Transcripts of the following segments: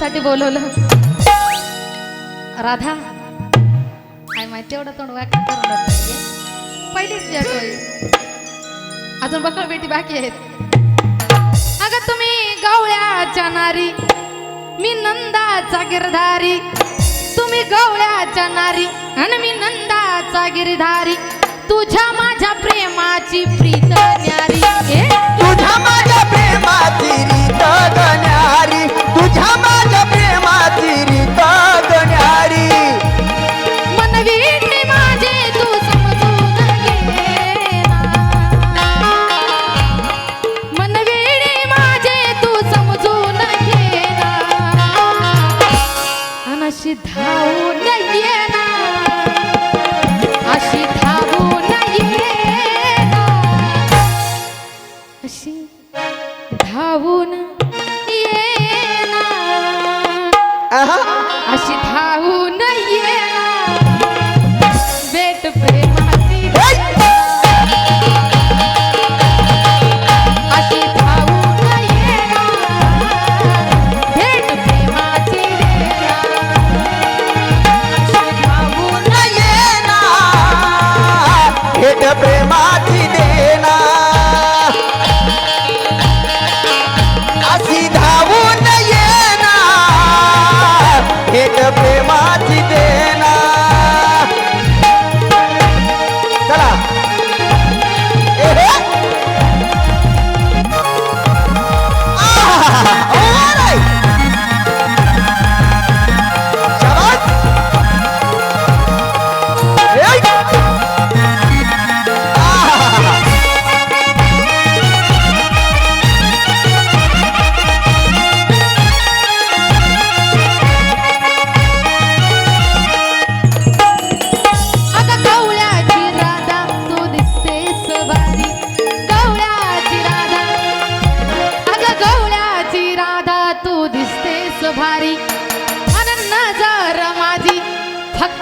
तुझ्यासाठी बोलवलं. राधा काय माहिती एवढं तोंड वाक्य करून पहिलीच भेट होईल. अजून बघा बेटी बाकी आहेत. अगं तुम्ही गवळ्याच्या नारी मी नंदाचा गिरधारी. तुम्ही गवळ्याच्या नारी आणि मी नंदाचा गिरधारी. तुझ्या माझ्या प्रेमाची प्रिय হ্যাঁ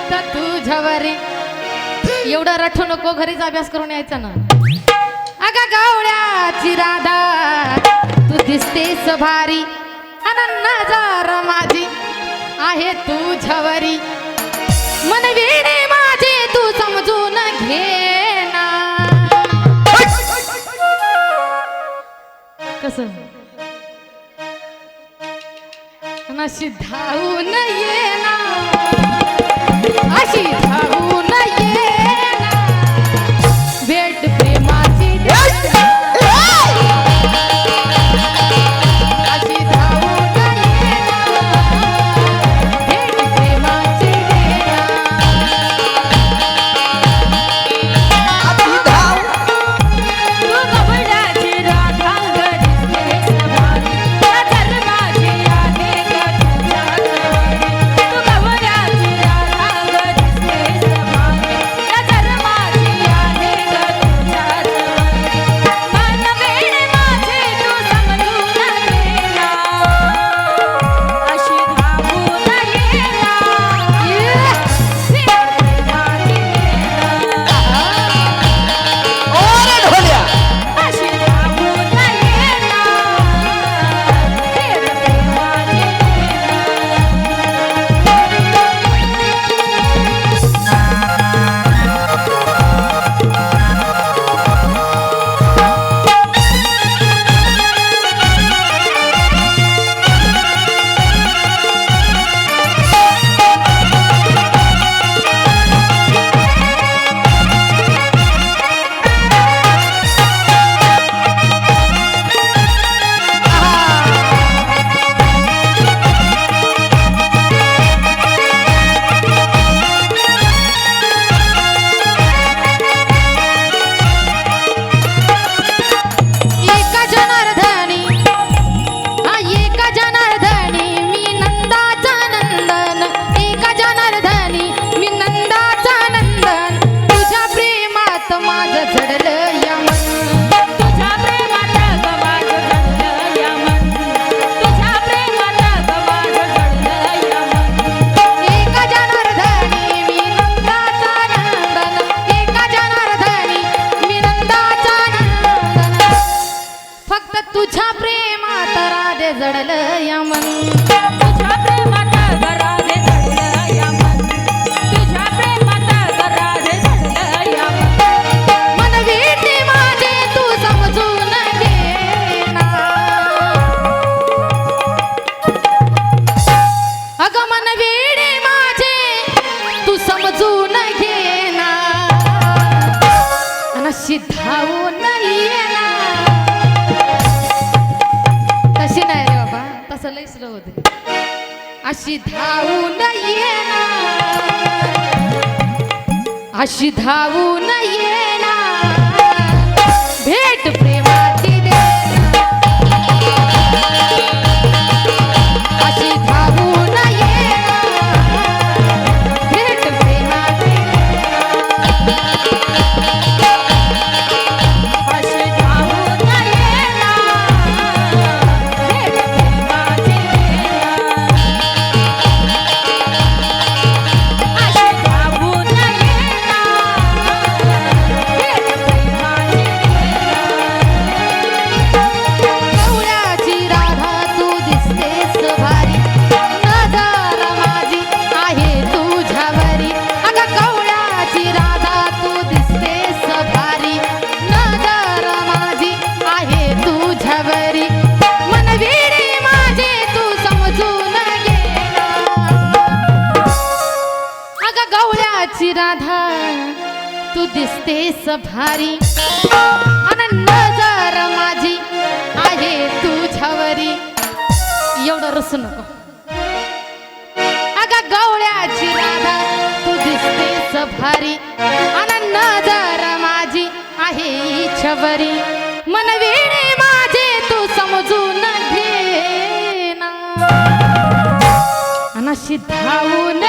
चित्त तुझ्यावरी एवढा रठू नको घरीच अभ्यास करून यायचा ना. अगा गावड्याची राधा तू दिसतेस भारी. नजार माझी आहे तुझ्यावरी मनविणे माझे तू समजून घे ना. कस? नशी धावून বেশি अशी धावून येणार. अशी धावून येणार. भेट प्रेम तू दिसतेस भारी नजर माझी आहे तुझ्यावरी. एवढं रसू नको. अगा गवळ्याची राधा तू दिसतेस भारी नजर माझी आहे माझे तू समजून घे ना. धावून